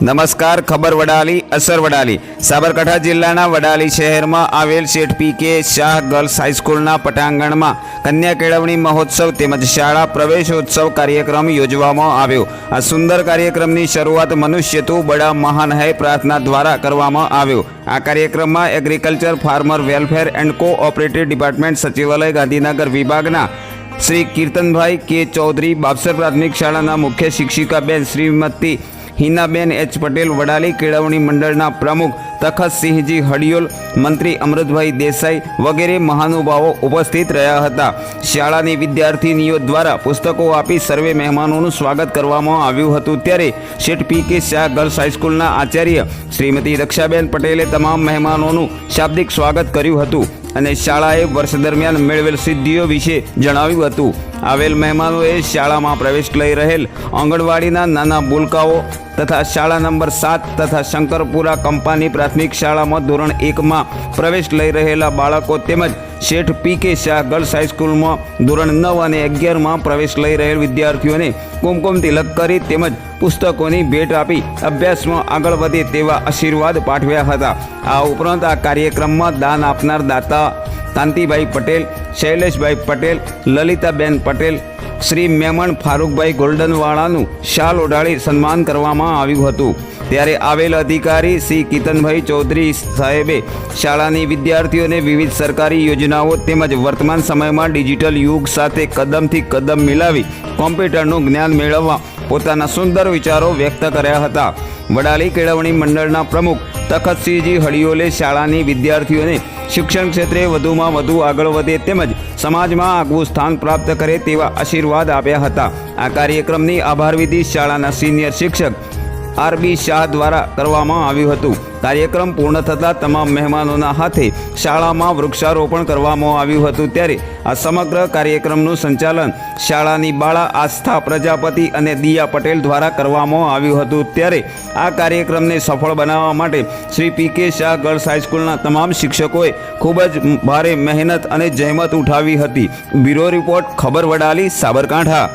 નમસ્કાર, ખબર વડાલી, અસર વડાલી. સાબરકાંઠા જિલ્લાના વડાલી શહેરમાં આવેલ શેઠ પી કે શાહ ગર્લ્સ હાઈસ્કૂલના પટાંગણમાં કન્યા કેળવણી મહોત્સવ તેમજ શાળા પ્રવેશોત્સવ કાર્યક્રમ યોજવામાં આવ્યો. આ સુંદર કાર્યક્રમની શરૂઆત મનુષ્ય તું બડા મહાન હૈ પ્રાર્થના દ્વારા કરવામાં આવ્યો. આ કાર્યક્રમમાં agriculture farmer welfare and cooperative department Sachivalaya, Gandhinagar વિભાગના શ્રી કીર્તનભાઈ કે ચૌધરી, બાપસર પ્રાથમિક શાળાના મુખ્ય શિક્ષિકા બેન શ્રીમતી હિનાબેન એચ પટેલ વડાલી કેળવણી મંડળના પ્રમુખ તખતસિંહજી હડિયોલ, મંત્રી અમૃતભાઈ દેસાઈ વગેરે મહાનુભાવો ઉપસ્થિત રહ્યા હતા. શાળાની વિદ્યાર્થીનીઓ દ્વારા પુસ્તકો આપી સર્વે મહેમાનોનું સ્વાગત કરવામાં આવ્યું હતું. ત્યારે શેઠ પી કે શાહ ગર્લ્સ હાઈસ્કૂલના આચાર્ય શ્રીમતી રક્ષાબેન પટેલે તમામ મહેમાનોનું શાબ્દિક સ્વાગત કર્યું હતું. અને શાળાએ વર્ષ દરમિયાન મેળવેલ સિદ્ધિઓ વિશે જણાવ્યું હતું. આવેલ મહેમાનોએ શાળામાં પ્રવેશ લઈ રહેલ આંગણવાડીના નાના બોલકાઓ તથા શાળા નંબર સાત તથા શંકરપુરા કંપાની પ્રાથમિક શાળામાં ધોરણ એકમાં પ્રવેશ લઈ રહેલા બાળકો તેમજ શેઠ પી કે શાહ ગર્લ્સ હાઈસ્કૂલમાં ધોરણ નવ અને અગિયારમાં પ્રવેશ લઈ રહેલ વિદ્યાર્થીઓને કુમકુમ તિલક કરી તેમજ પુસ્તકોની ભેટ આપી અભ્યાસમાં આગળ વધે તેવા આશીર્વાદ પાઠવ્યા હતા. આ ઉપરાંત આ કાર્યક્રમમાં દાન આપનાર દાતા કાંતિભાઈ પટેલ, શૈલેષભાઈ પટેલ, લલિતાબેન પટેલ શ્રી મેમણ ફારૂકભાઈ ગોલ્ડનવાળાનું શાલ ઓઢાડી સન્માન કરવામાં આવ્યું હતું. ત્યારે આવેલ અધિકારી શ્રી કિતનભાઈ ચૌધરી સાહેબે શાળાની વિદ્યાર્થીઓને વિવિધ સરકારી યોજનાઓ તેમજ વર્તમાન સમયમાં ડિજિટલ યુગ સાથે કદમથી કદમ મિલાવી કોમ્પ્યુટરનું જ્ઞાન મેળવવા પોતાના સુંદર વિચારો વ્યક્ત કર્યા હતા. વડાલી કેળવણી મંડળના પ્રમુખ તખતસિંહજી હળિયોલે શાળાની વિદ્યાર્થીઓને શિક્ષણ ક્ષેત્રે વધુમાં વધુ આગળ વધે તેમજ સમાજમાં આગવું સ્થાન પ્રાપ્ત કરે તેવા આશીર્વાદ આપ્યા હતા. આ કાર્યક્રમની આભાર વિધિ શાળાના સિનિયર શિક્ષક આર બી શાહ દ્વારા કરવામાં આવ્યું હતું. કાર્યક્રમ પૂર્ણ થતાં તમામ મહેમાનોના હાથે શાળામાં વૃક્ષારોપણ કરવામાં આવ્યું હતું ત્યારે આ સમગ્ર કાર્યક્રમનું સંચાલન શાળાની બાળા આસ્થા પ્રજાપતિ અને દિયા પટેલ દ્વારા કરવામાં આવ્યું હતું. ત્યારે આ કાર્યક્રમને સફળ બનાવવા માટે શ્રી પી કે શાહ ગર્લ્સ હાઈસ્કૂલના તમામ શિક્ષકોએ ખૂબ જ ભારે મહેનત અને જહેમત ઉઠાવી હતી. બ્યુરો રિપોર્ટ, ખબર વડાલી, સાબરકાંઠા.